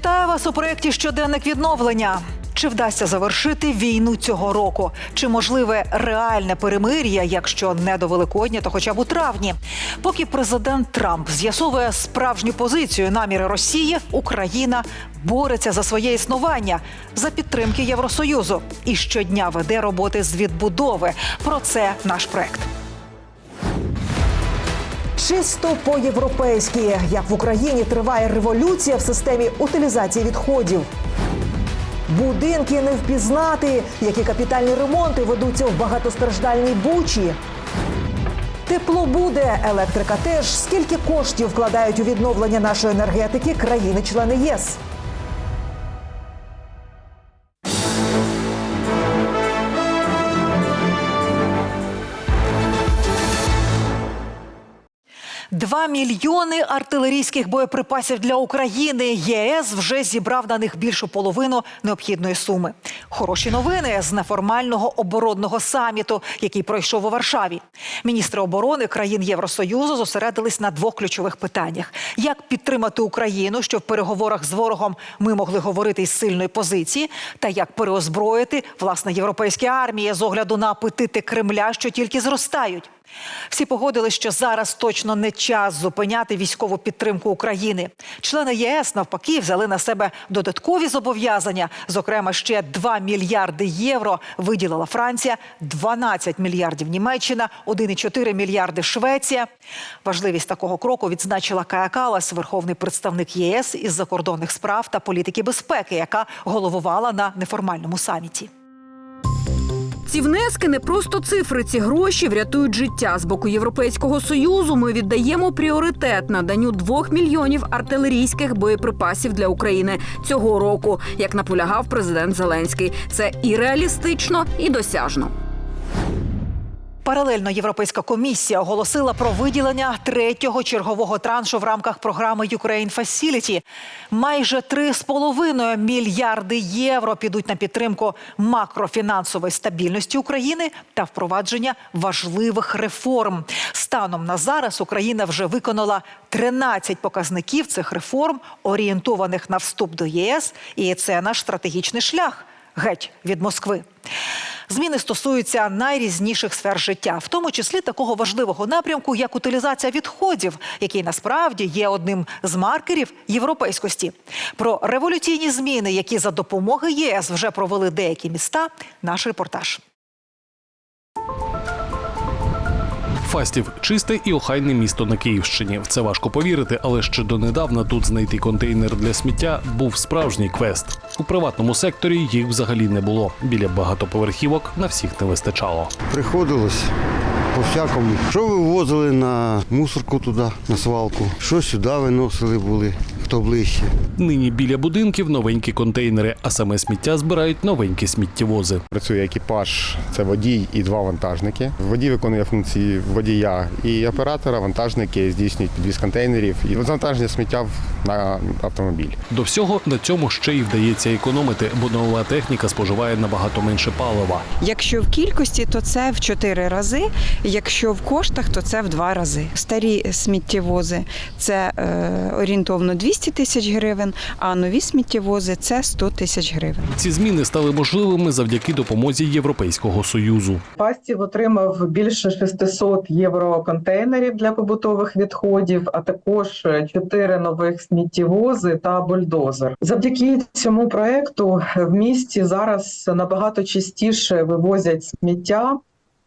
Вітаю вас у проєкті Щоденник відновлення. Чи вдасться завершити війну цього року? Чи можливе реальне перемир'я, якщо не до Великодня, то хоча б у травні? Поки президент Трамп з'ясовує справжню позицію наміри Росії, Україна бореться за своє існування за підтримки Євросоюзу і щодня веде роботи з відбудови. Про це наш проект. Чисто по-європейськи, як в Україні триває революція в системі утилізації відходів. Будинки не впізнати, які капітальні ремонти ведуться в багатостраждальній бучі. Тепло буде, електрика теж. Скільки коштів вкладають у відновлення нашої енергетики країни-члени ЄС? Два мільйони артилерійських боєприпасів для України. ЄС вже зібрав на них більшу половину необхідної суми. Хороші новини з неформального оборонного саміту, який пройшов у Варшаві. Міністри оборони країн Євросоюзу зосередились на двох ключових питаннях: як підтримати Україну, щоб в переговорах з ворогом ми могли говорити із сильної позиції, та як переозброїти власне європейські армії з огляду на апетити Кремля, що тільки зростають. Всі погодили, що зараз точно не час зупиняти військову підтримку України. Члени ЄС навпаки взяли на себе додаткові зобов'язання. Зокрема, ще 2 мільярди євро виділила Франція, 12 мільярдів Німеччина, 1,4 мільярди Швеція. Важливість такого кроку відзначила Кая Калас, верховний представник ЄС із закордонних справ та політики безпеки, яка головувала на неформальному саміті. Ці внески не просто цифри, ці гроші врятують життя. З боку Європейського союзу ми віддаємо пріоритет наданню двох мільйонів артилерійських боєприпасів для України цього року, як наполягав президент Зеленський. Це і реалістично, і досяжно. Паралельно Європейська комісія оголосила про виділення третього чергового траншу в рамках програми Ukraine Facility. Майже 3,5 мільярди євро підуть на підтримку макрофінансової стабільності України та впровадження важливих реформ. Станом на зараз Україна вже виконала 13 показників цих реформ, орієнтованих на вступ до ЄС, і це наш стратегічний шлях геть від Москви. Зміни стосуються найрізніших сфер життя, в тому числі такого важливого напрямку, як утилізація відходів, який насправді є одним з маркерів європейськості. Про революційні зміни, які за допомоги ЄС вже провели деякі міста. Наш репортаж. Фастів чисте і охайне місто на Київщині. В це важко повірити, але ще донедавна тут знайти контейнер для сміття був справжній квест. У приватному секторі їх взагалі не було. Біля багатоповерхівок на всіх не вистачало. Приходилось по всякому. Що вивозили на мусорку туди, на свалку, що сюди виносили були, хто ближче. Нині біля будинків новенькі контейнери, а саме сміття збирають новенькі сміттєвози. Працює екіпаж, це водій і два вантажники. Водій виконує функції водія і оператора. Вантажники здійснюють підвіз контейнерів і завантаження сміття на автомобіль. До всього на цьому ще й вдається економити, бо нова техніка споживає набагато менше палива. Якщо в кількості, то це в 4 рази. Якщо в коштах, то це в 2 рази. Старі сміттєвози це е, орієнтовно 200 тисяч гривень, а нові сміттєвози це 100 тисяч гривень. Ці зміни стали можливими завдяки допомозі Європейського союзу. Фастів отримав більше 600 євро контейнерів для побутових відходів, а також 4 нових сміттєвози та бульдозер. Завдяки цьому проекту в місті зараз набагато частіше вивозять сміття.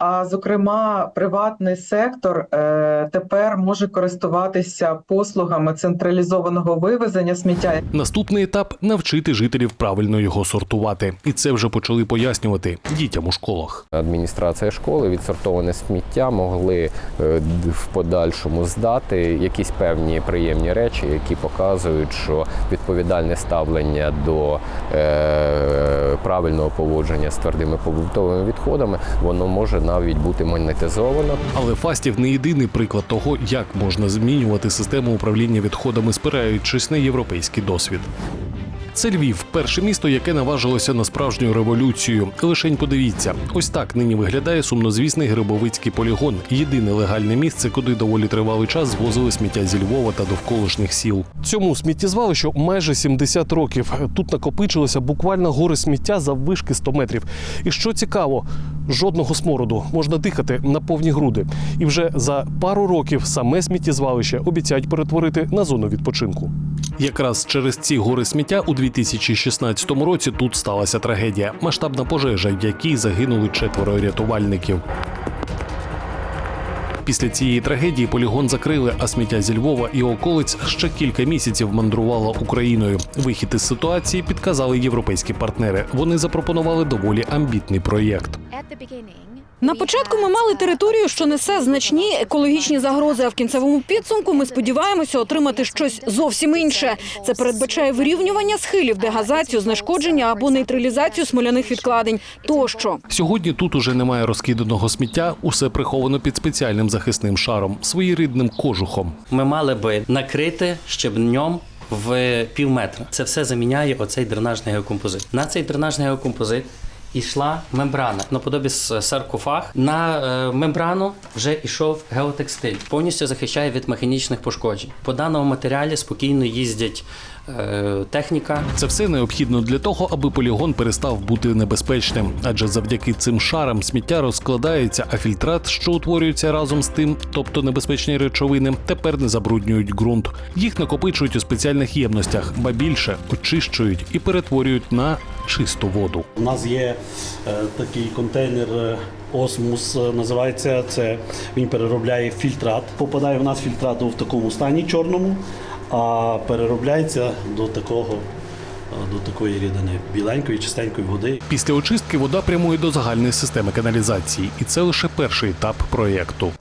А зокрема, приватний сектор е, тепер може користуватися послугами централізованого вивезення сміття. Наступний етап навчити жителів правильно його сортувати, і це вже почали пояснювати дітям у школах. Адміністрація школи відсортоване сміття могли е, в подальшому здати якісь певні приємні речі, які показують, що відповідальне ставлення до е, правильного поводження з твердими побутовими відходами воно може навіть бути монетизовано. Але Фастів не єдиний приклад того, як можна змінювати систему управління відходами, спираючись на європейський досвід. Це Львів, перше місто, яке наважилося на справжню революцію. Лишень подивіться, ось так нині виглядає сумнозвісний Грибовицький полігон. Єдине легальне місце, куди доволі тривалий час звозили сміття зі Львова та довколишніх сіл. Цьому сміттєзвалищу майже 70 років. Тут накопичилося буквально гори сміття заввишки 100 метрів. І що цікаво, жодного смороду можна дихати на повні груди. І вже за пару років саме сміттєзвалище обіцяють перетворити на зону відпочинку. Якраз через ці гори сміття у 2016 році тут сталася трагедія масштабна пожежа, в якій загинули четверо рятувальників. Після цієї трагедії полігон закрили, а сміття зі Львова і околиць ще кілька місяців мандрувало Україною. Вихід із ситуації підказали європейські партнери. Вони запропонували доволі амбітний проєкт. На початку ми мали територію, що несе значні екологічні загрози. А в кінцевому підсумку ми сподіваємося отримати щось зовсім інше. Це передбачає вирівнювання схилів, дегазацію, знешкодження або нейтралізацію смоляних відкладень тощо. Сьогодні тут уже немає розкиданого сміття, усе приховано під спеціальним захисним шаром, своєрідним кожухом. Ми мали би накрити щебнем в пів метра. Це все заміняє оцей дренажний геокомпозит. На цей дренажний геокомпозит ішла мембрана наподобі саркофаг. На е, мембрану вже йшов геотекстиль, повністю захищає від механічних пошкоджень. По даному матеріалі спокійно їздять е, техніка, Це все необхідно для того, аби полігон перестав бути небезпечним, адже завдяки цим шарам сміття розкладається, а фільтрат, що утворюється разом з тим, тобто небезпечні речовини, тепер не забруднюють ґрунт. Їх накопичують у спеціальних ємностях, ба більше очищують і перетворюють на чисту воду. У нас є е, такий контейнер е, Осмус е, називається. Це він переробляє фільтрат. Попадає в нас фільтрат в такому стані чорному, а переробляється до такого. Е, До такої рідини біленької, чистенької води. Після очистки вода прямує до загальної системи каналізації, і це лише перший етап проєкту.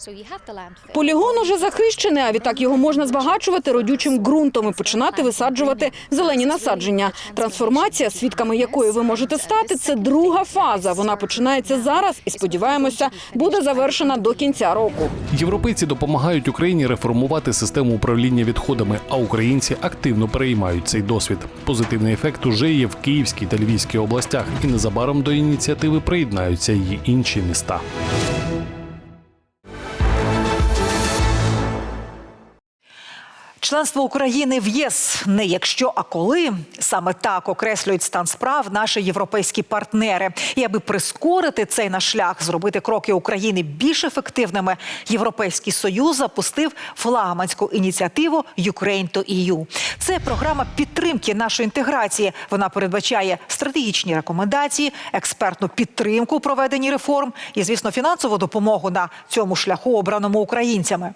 Полігон уже захищений, а відтак його можна збагачувати родючим ґрунтом і починати висаджувати зелені насадження. Трансформація, свідками якої ви можете стати, це друга фаза. Вона починається зараз і сподіваємося, буде завершена до кінця року. Європейці допомагають Україні реформувати систему управління відходами, а українці активно переймають цей досвід. Позитивний ефект уже є в Київській та Львівській областях, і незабаром до ініціативи приєднаються й інші міста. Членство України в ЄС не якщо, а коли саме так окреслюють стан справ наші європейські партнери. І аби прискорити цей наш шлях, зробити кроки України більш ефективними, Європейський союз запустив флагманську ініціативу «Ukraine to EU». Це програма підтримки нашої інтеграції. Вона передбачає стратегічні рекомендації, експертну підтримку проведенні реформ і, звісно, фінансову допомогу на цьому шляху, обраному українцями.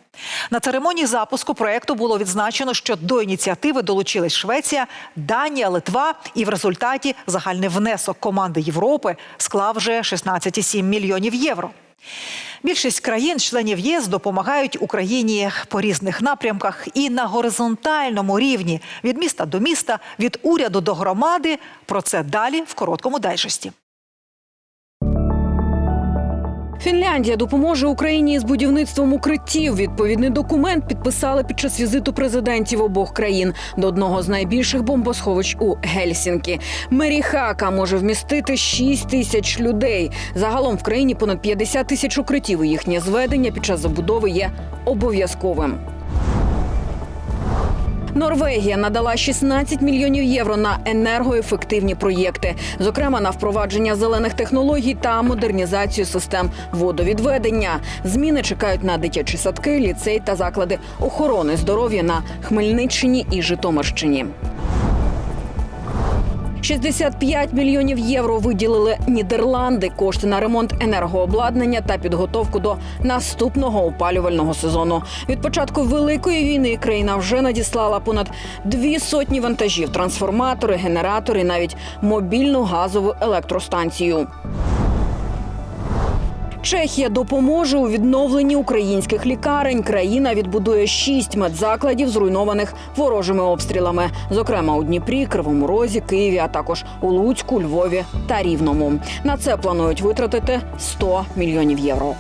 На церемонії запуску проекту було відзначено, що до ініціативи долучились Швеція, Данія, Литва, і в результаті загальний внесок команди Європи склав вже 16,7 мільйонів євро. Більшість країн-членів ЄС допомагають Україні по різних напрямках і на горизонтальному рівні від міста до міста, від уряду до громади. Про це далі в короткому дайджесті. Фінляндія допоможе Україні з будівництвом укриттів. Відповідний документ підписали під час візиту президентів обох країн до одного з найбільших бомбосховищ у Гельсінкі. Меріхака може вмістити 6 тисяч людей. Загалом в країні понад 50 тисяч укриттів. Їхнє зведення під час забудови є обов'язковим. Норвегія надала 16 мільйонів євро на енергоефективні проєкти, зокрема на впровадження зелених технологій та модернізацію систем водовідведення. Зміни чекають на дитячі садки, ліцей та заклади охорони здоров'я на Хмельниччині і Житомирщині. 65 мільйонів євро виділили Нідерланди. Кошти на ремонт енергообладнання та підготовку до наступного опалювального сезону. Від початку великої війни країна вже надіслала понад дві сотні вантажів, трансформатори, генератори, навіть мобільну газову електростанцію. Чехія допоможе у відновленні українських лікарень. Країна відбудує шість медзакладів, зруйнованих ворожими обстрілами, зокрема у Дніпрі, Кривому Розі, Києві, а також у Луцьку, Львові та Рівному. На це планують витратити 100 мільйонів євро.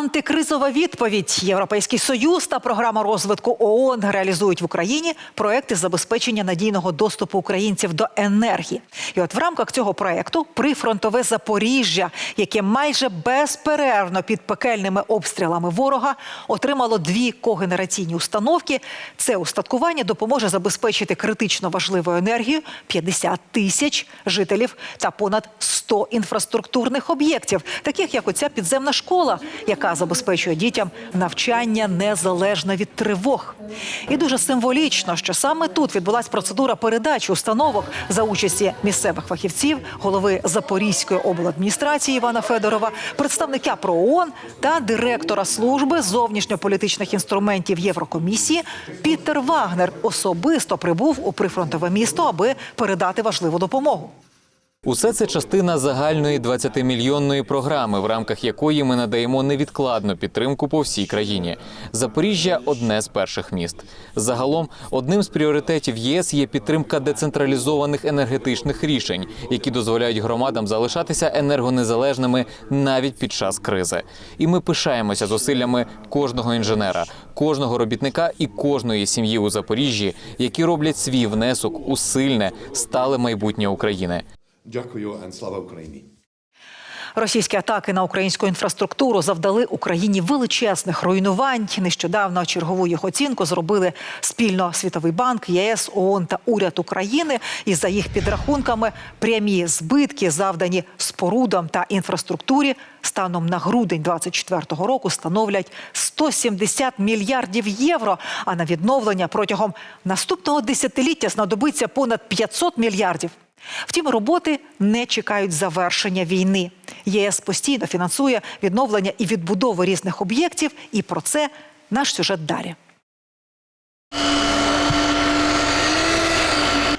Антикризова відповідь. Європейський союз та програма розвитку ООН реалізують в Україні проекти забезпечення надійного доступу українців до енергії. І от в рамках цього проекту прифронтове Запоріжжя, яке майже безперервно під пекельними обстрілами ворога отримало дві когенераційні установки. Це устаткування допоможе забезпечити критично важливу енергію 50 тисяч жителів та понад 100 інфраструктурних об'єктів, таких як оця підземна школа, яка забезпечує дітям навчання незалежно від тривог. І дуже символічно, що саме тут відбулась процедура передачі установок за участі місцевих фахівців, голови Запорізької обладміністрації Івана Федорова, представника ПРООН та директора служби зовнішньополітичних інструментів Єврокомісії Пітер Вагнер особисто прибув у прифронтове місто, аби передати важливу допомогу. Усе це частина загальної 20-мільйонної програми, в рамках якої ми надаємо невідкладну підтримку по всій країні. Запоріжжя одне з перших міст. Загалом, одним з пріоритетів ЄС є підтримка децентралізованих енергетичних рішень, які дозволяють громадам залишатися енергонезалежними навіть під час кризи. І ми пишаємося зусиллями кожного інженера, кожного робітника і кожної сім'ї у Запоріжжі, які роблять свій внесок у сильне, стале майбутнє України. Дякую, слава Україні. Російські атаки на українську інфраструктуру завдали Україні величезних руйнувань. Нещодавно чергову їх оцінку зробили спільно Світовий банк, ЄС, ООН та уряд України. І за їх підрахунками прямі збитки, завдані спорудам та інфраструктурі, станом на грудень 2024 року становлять 170 мільярдів євро. А на відновлення протягом наступного десятиліття знадобиться понад 500 мільярдів. Втім, роботи не чекають завершення війни. ЄС постійно фінансує відновлення і відбудову різних об'єктів, і про це наш сюжет далі.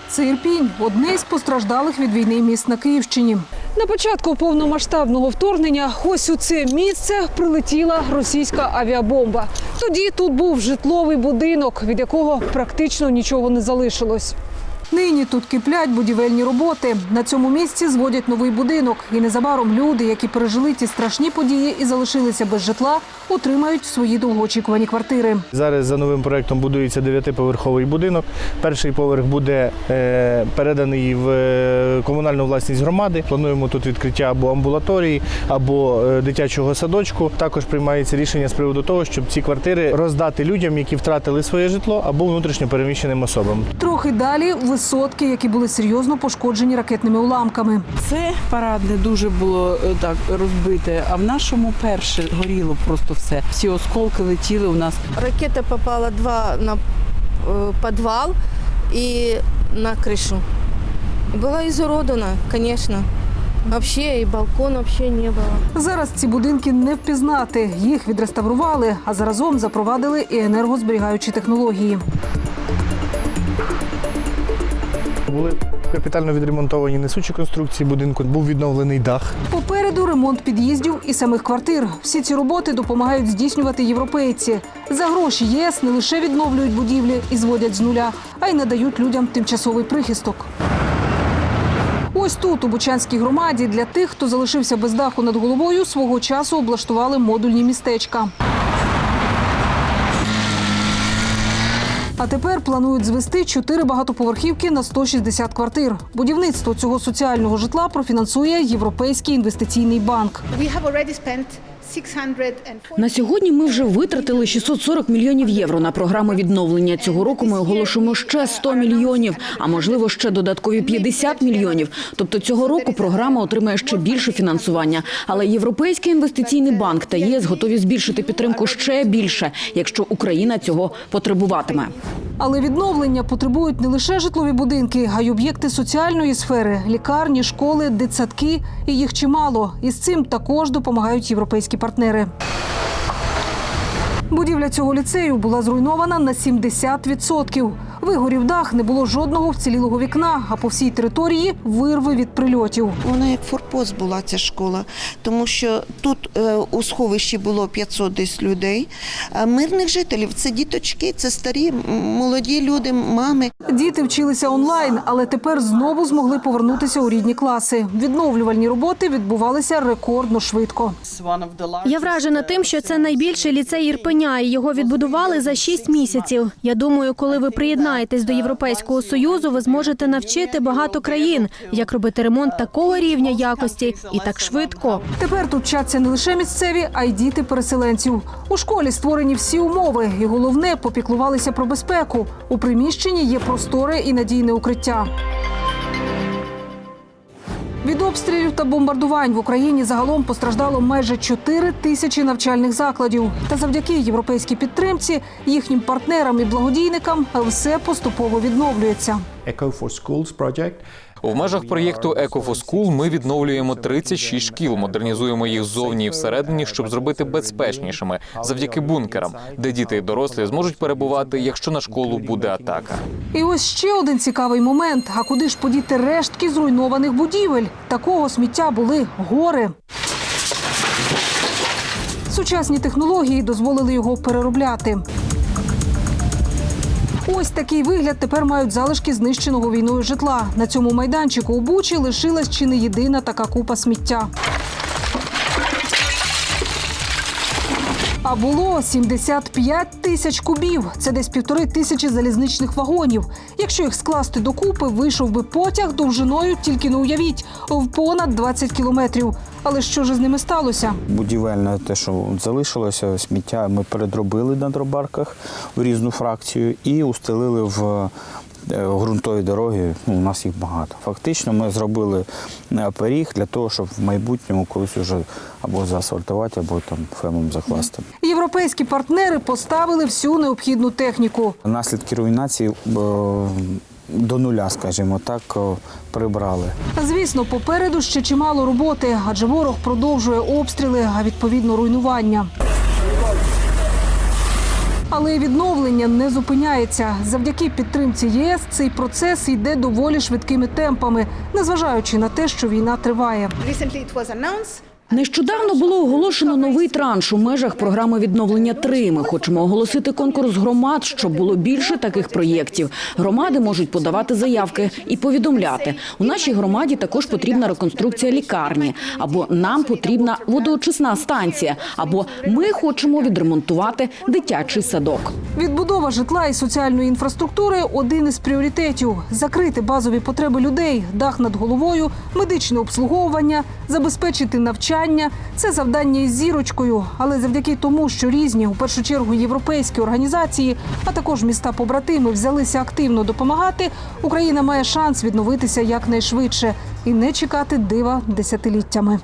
Це Ірпінь – одне із постраждалих від війни міст на Київщині. На початку повномасштабного вторгнення ось у це місце прилетіла російська авіабомба. Тоді тут був житловий будинок, від якого практично нічого не залишилось. Нині тут киплять будівельні роботи. На цьому місці зводять новий будинок. І незабаром люди, які пережили ті страшні події і залишилися без житла, отримають свої довгоочікувані квартири. Зараз за новим проектом будується дев'ятиповерховий будинок. Перший поверх буде е, переданий в е, комунальну власність громади. Плануємо тут відкриття або амбулаторії, або е, дитячого садочку. Також приймається рішення з приводу того, щоб ці квартири роздати людям, які втратили своє житло, або внутрішньо переміщеним особам. Трохи далі висотки, які були серйозно пошкоджені ракетними уламками. Це парадне дуже було е, так розбите, а в нашому перше горіло просто все. Всі осколки летіли у нас. Ракета попала два на э, подвал и на крышу. Была изуродана, конечно. Вообще и балкон вообще не было. Зараз ці будинки не впізнати. Їх відреставрували, а заразом запровадили і енергозберігаючі технології. Були капітально відремонтовані несучі конструкції будинку, був відновлений дах. Попереду ремонт під'їздів і самих квартир. Всі ці роботи допомагають здійснювати європейці. За гроші ЄС не лише відновлюють будівлі і зводять з нуля, а й надають людям тимчасовий прихисток. Ось тут, у Бучанській громаді, для тих, хто залишився без даху над головою, свого часу облаштували модульні містечка. А тепер планують звести чотири багатоповерхівки на 160 квартир. Будівництво цього соціального житла профінансує Європейський інвестиційний банк. На сьогодні ми вже витратили 640 мільйонів євро на програми відновлення. Цього року ми оголошуємо ще 100 мільйонів, а можливо ще додаткові 50 мільйонів. Тобто цього року програма отримає ще більше фінансування. Але Європейський інвестиційний банк та ЄС готові збільшити підтримку ще більше, якщо Україна цього потребуватиме. Але відновлення потребують не лише житлові будинки, а й об'єкти соціальної сфери, лікарні, школи, дитсадки. І їх чимало. І з цим також допомагають європейські партнери. Будівля цього ліцею була зруйнована на 70%. Вигорів дах, не було жодного вцілілого вікна, а по всій території вирви від прильотів. Вона як форпост була ця школа, тому що тут е, у сховищі було 500 десь людей. А мирних жителів це діточки, це старі, молоді люди, мами. Діти вчилися онлайн, але тепер знову змогли повернутися у рідні класи. Відновлювальні роботи відбувалися рекордно швидко. Я вражена тим, що це найбільший ліцей Ірпеня, і його відбудували за 6 місяців. Я думаю, коли ви приєднаєтесь до Європейського союзу, ви зможете навчити багато країн, як робити ремонт такого рівня якості і так швидко. Тепер тут вчаться не лише місцеві, а й діти переселенців. У школі створені всі умови, і головне попіклувалися про безпеку. У приміщенні є просторе і надійне укриття. Від обстрілів та бомбардувань в Україні загалом постраждало майже 4 тисячі навчальних закладів. Та завдяки європейській підтримці, їхнім партнерам і благодійникам все поступово відновлюється. Echo for Schools Project. У межах проєкту School ми відновлюємо 36 шкіл, модернізуємо їх ззовні і всередині, щоб зробити безпечнішими завдяки бункерам, де діти і дорослі зможуть перебувати, якщо на школу буде атака. І ось ще один цікавий момент. А куди ж подіти рештки зруйнованих будівель? Такого сміття були гори. Сучасні технології дозволили його переробляти. Ось такий вигляд тепер мають залишки знищеного війною житла. На цьому майданчику у Бучі лишилась чи не єдина така купа сміття. А було 75 тисяч кубів. Це десь півтори тисячі залізничних вагонів. Якщо їх скласти докупи, вийшов би потяг довжиною, тільки не уявіть, в понад 20 кілометрів. Але що ж з ними сталося? Будівельне те, що залишилося, сміття ми передробили на дробарках в різну фракцію і устелили в ґрунтові дороги. Ну, у нас їх багато. Фактично, ми зробили е, пиріг для того, щоб в майбутньому колись уже або заасфальтувати, або там фемом закласти. Європейські партнери поставили всю необхідну техніку. Наслідки руйнації е, до нуля, скажімо так, е, прибрали. Звісно, попереду ще чимало роботи, адже ворог продовжує обстріли, а відповідно руйнування. Але відновлення не зупиняється. Завдяки підтримці ЄС цей процес йде доволі швидкими темпами, незважаючи на те, що війна триває. Нещодавно було оголошено новий транш у межах програми відновлення 3 Ми хочемо оголосити конкурс громад, щоб було більше таких проєктів. Громади можуть подавати заявки і повідомляти. У нашій громаді також потрібна реконструкція лікарні, або нам потрібна водоочисна станція, або ми хочемо відремонтувати дитячий садок. Відбудова житла і соціальної інфраструктури один із пріоритетів закрити базові потреби людей, дах над головою, медичне обслуговування, забезпечити навчання. Це завдання із зірочкою, але завдяки тому, що різні, у першу чергу, європейські організації, а також міста побратими взялися активно допомагати. Україна має шанс відновитися якнайшвидше і не чекати дива десятиліттями.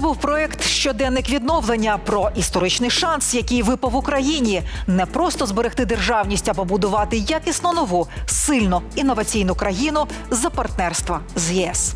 Був проект Щоденник відновлення про історичний шанс, який випав Україні не просто зберегти державність, а побудувати якісно нову, сильну інноваційну країну за партнерства з ЄС.